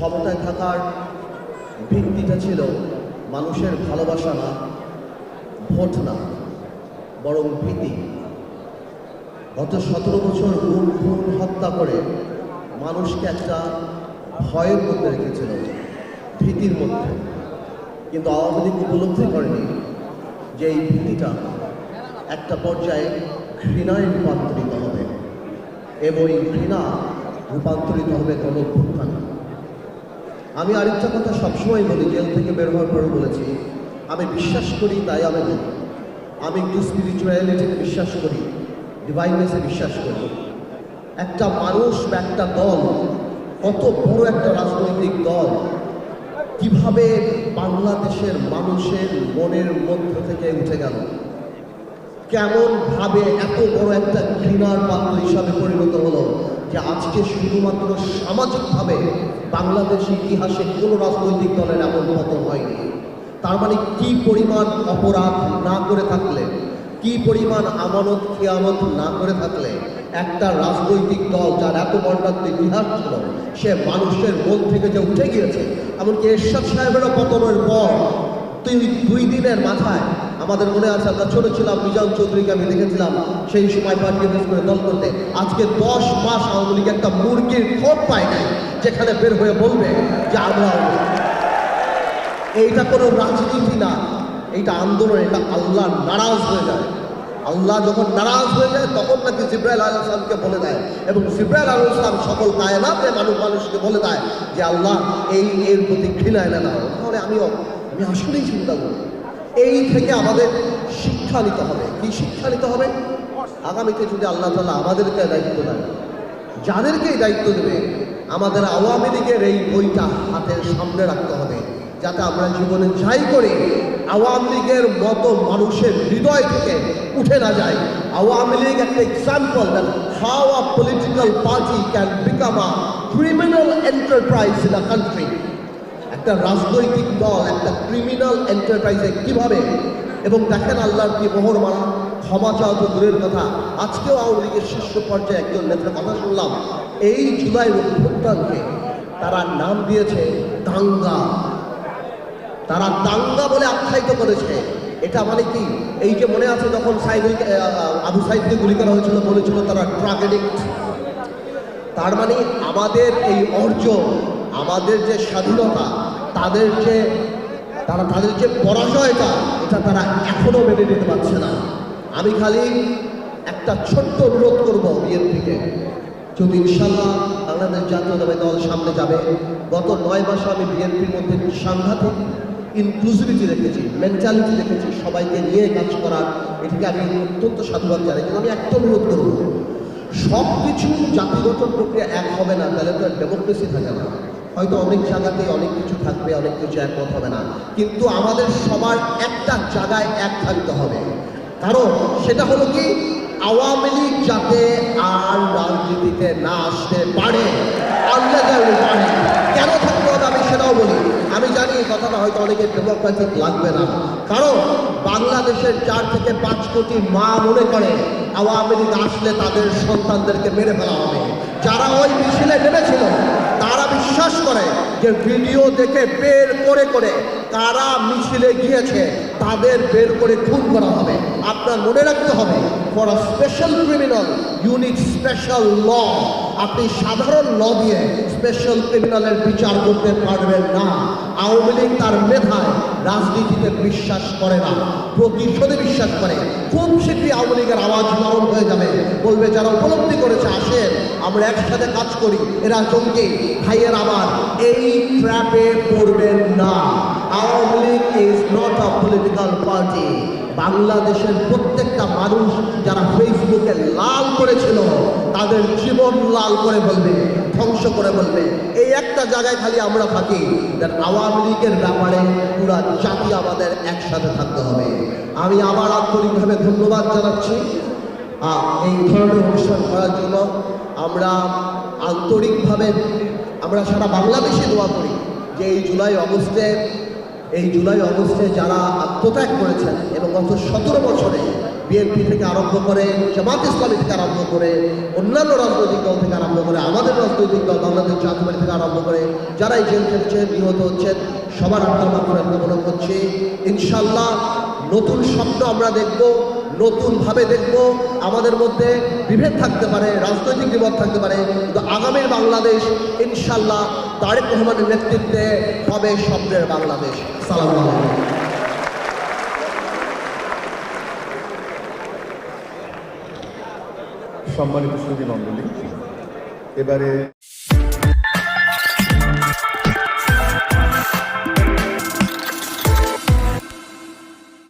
ক্ষমতায় থাকার ভিত্তিটা ছিল মানুষের ভালোবাসা না, ভোট না, বরং ভীতি। গত সতেরো বছর গুম খুন, হত্যা করে মানুষকে একটা ভয়ের মধ্যে রেখেছিল, ভীতির মধ্যে। কিন্তু আওয়ামী লীগ উপলব্ধি করেনি যে এই ভীতিটা একটা পর্যায়ে ঘৃণায় রূপান্তরিত হবে। এবং এই ঘৃণা রূপান্তরিত হবে গণভ্যুত্থানে আমি আরেকটা কথা সবসময় বলি, জেল থেকে বের হওয়ার পরে বলেছি, আমি বিশ্বাস করি, তাই আমি বলি। আমি একটু স্পিরিচুয়ালিটিতে বিশ্বাস করি ডিভাইনেসে বিশ্বাস করি। একটা মানুষ বা একটা দল, কত বড় একটা রাজনৈতিক দল, কীভাবে বাংলাদেশের মানুষের মনের মধ্য থেকে উঠে গেল? কেমন ভাবে এত বড় একটা ঘৃণার পাত্র হিসাবে পরিণত হলো? যে আজকে শুধুমাত্র সামাজিকভাবে বাংলাদেশ ইতিহাসে কোনো রাজনৈতিক দলের এমন পতন হয়নি। তার মানে কি পরিমাণ অপরাধ না করে থাকলে, কি পরিমাণ আমানত খেয়ানত না করে থাকলে একটা রাজনৈতিক দল যার এত বর্ণাত্ম ইতিহাস ছিল, সে মানুষের মন থেকে যে উঠে গিয়েছে, এমনকি এরশাদ সাহেবেরও পতনের পর দুই দুই দিনের মাথায় আমাদের মনে আছে, আমরা ছোট ছিলাম, মিজান চৌধুরীকে আমি দেখেছিলাম সেই সময় পার্টি অফিস করে দল করতে। আজকে দশ মাস আওয়ামী লীগ একটা মুরগির খোপ পায় নাই, যেখানে বের হয়ে বলবে যে আমরা এইটা কোনো রাজনীতি না, এইটা আন্দোলন, এটা আল্লাহ নারাজ হয়ে যায়। আল্লাহ যখন নারাজ হয়ে যায়, তখন নাকি জিব্রাইল আলহ ইসলামকে বলে দেয় এবং জিব্রাইল আলহ ইসলাম সকল কায়নাতে মানুষ মানুষকে বলে দেয় যে, আল্লাহ, এই এর প্রতি ঘৃণা এনে দাও তাহলে আমিও আমি আসলেই চিন্তা করি। এই থেকে আমাদের শিক্ষা নিতে হবে। কি শিক্ষা নিতে হবে? আগামীতে যদি আল্লাহ তালা আমাদেরকে দায়িত্ব দেয় যাদেরকে এই দায়িত্ব দেবে, আমাদের আওয়ামী লীগের এই বইটা হাতের সামনে রাখতে হবে, যাতে আমরা জীবনে যাই করি আওয়ামী লীগের মতো মানুষের হৃদয় থেকে উঠে না যায় আওয়ামী লীগ একটা example how a political party can become a criminal enterprise in a country একটা রাজনৈতিক দল, একটা ক্রিমিনাল এন্টারপ্রাইজে কীভাবে? এবং দেখেন আল্লাহর কি মোহর মারা ক্ষমা চাওয়া তো দূরের কথা। আজকেও আওয়ামী লীগের শীর্ষ পর্যায়ে একজন নেতার কথা শুনলাম। এই জুলাই অভ্যুত্থানকে তারা নাম দিয়েছে দাঙ্গা। তারা দাঙ্গা বলে আখ্যায়িত করেছে। এটা মানে কি? এই যে মনে আছে যখন সাইদুল আবু সাইদকে গুলি করা হয়েছিল, বলেছিল তারা ড্রাগ এডিক্ট তার মানে আমাদের এই অর্জন আমাদের যে স্বাধীনতা, তাদের যে, তারা তাদের যে পরাজয়টা, এটা তারা এখনও মেনে নিতে পারছে না। আমি খালি একটা ছোট্ট অনুরোধ করব বিএনপিকে। যদি ইনশাল্লাহ বাংলাদেশ জাতীয়তাবাদী দল সামনে যাবে, গত নয় মাসে আমি বিএনপির মধ্যে সাংঘাতিক ইনক্লুসিভিটি রেখেছি মেন্টালিটি রেখেছি সবাইকে নিয়ে কাজ করার এটিকে আমি অত্যন্ত সাধুবাদ জানাই। কিন্তু আমি একটা অনুরোধ করব সব কিছু জাতিগত প্রক্রিয়া এক হবে না, তাহলে তো ডেমোক্রেসি থাকে না। হয়তো অনেক জায়গাতে অনেক কিছু থাকবে, অনেক কিছু একমত হবে না। কিন্তু আমাদের সবার একটা জায়গায় এক থাকতে হবে। কারণ সেটা হলো কি, আওয়ামী লীগ যাতে আর রাজনীতিতে না আসতে পারে কেন থাকতে হবে আমি সেটাও বলি। আমি জানি কথাটা হয়তো অনেকে ডেমোক্রেটিক লাগবে না। কারণ বাংলাদেশের চার থেকে পাঁচ কোটি মা মনে করে, আওয়ামী লীগ আসলে তাদের সন্তানদেরকে মেরে ফেলা হবে। যারা ওই মিছিলে নেমেছিল তারা বিশ্বাস করে যে ভিডিও দেখে বের করে করে তারা মিছিলে গিয়েছে, তাদের বের করে খুন করা হবে। আপনার মনে রাখতে হবে for a special criminal unique special law আপনি সাধারণ ল দিয়ে স্পেশাল ক্রিমিনালের বিচার করতে পারবেন না। আওয়ামী লীগ তার রাজনীতিতে বিশ্বাস করে না, প্রতিশোধে বিশ্বাস করে। খুব শীঘ্রই আওয়ামী লীগের আওয়াজ নরম হয়ে যাবে। বলবে, যারা উপলব্ধি করেছে আসেন আমরা একসাথে কাজ করি। এরা জঙ্গি। ভাইয়ের আমার, এই ট্র্যাপে পড়বেন না। Awami League is not a political party বাংলাদেশের প্রত্যেকটা মানুষ যারা ফেসবুকে লাল করেছিল, তাদের জীবন লাল করে বলবে ধ্বংস করে বলবে। এই একটা জায়গায় খালি আমরা থাকি। That আওয়ামী লীগের ব্যাপারে পুরা জাতি আমাদের একসাথে থাকতে হবে। আমি আবার আন্তরিকভাবে ধন্যবাদ জানাচ্ছি। এই ধরনের অনুষ্ঠান করার জন্য আমরা আন্তরিকভাবে, আমরা সারা বাংলাদেশে দোয়া করি যে এই জুলাই অগস্টে, এই জুলাই অগস্টে যারা আত্মত্যাগ করেছেন এবং গত সতেরো বছরে বিএনপি থেকে আরম্ভ করে জামাত ইসলামী থেকে আরম্ভ করে অন্যান্য রাজনৈতিক দল থেকে আরম্ভ করে, আমাদের রাজনৈতিক দল, বাংলাদেশ জাতীয় থেকে আরম্ভ করে যারাই জেল খেটেছেন নিহত হচ্ছেন, সবার আত্মার মাত্রা কামনা করছি। ইনশাল্লাহ নতুন স্বপ্ন আমরা দেখব, নতুনভাবে দেখব। আমাদের মধ্যে বিভেদ থাকতে পারে, রাজনৈতিক বিপদ থাকতে পারে, কিন্তু আগামীর বাংলাদেশ ইনশাল্লাহ তারেক রহমানের নেতৃত্বে হবে স্বপ্নের বাংলাদেশ। সালাম আলাইকুম। সম্মানিত সুধী মণ্ডলী এবারে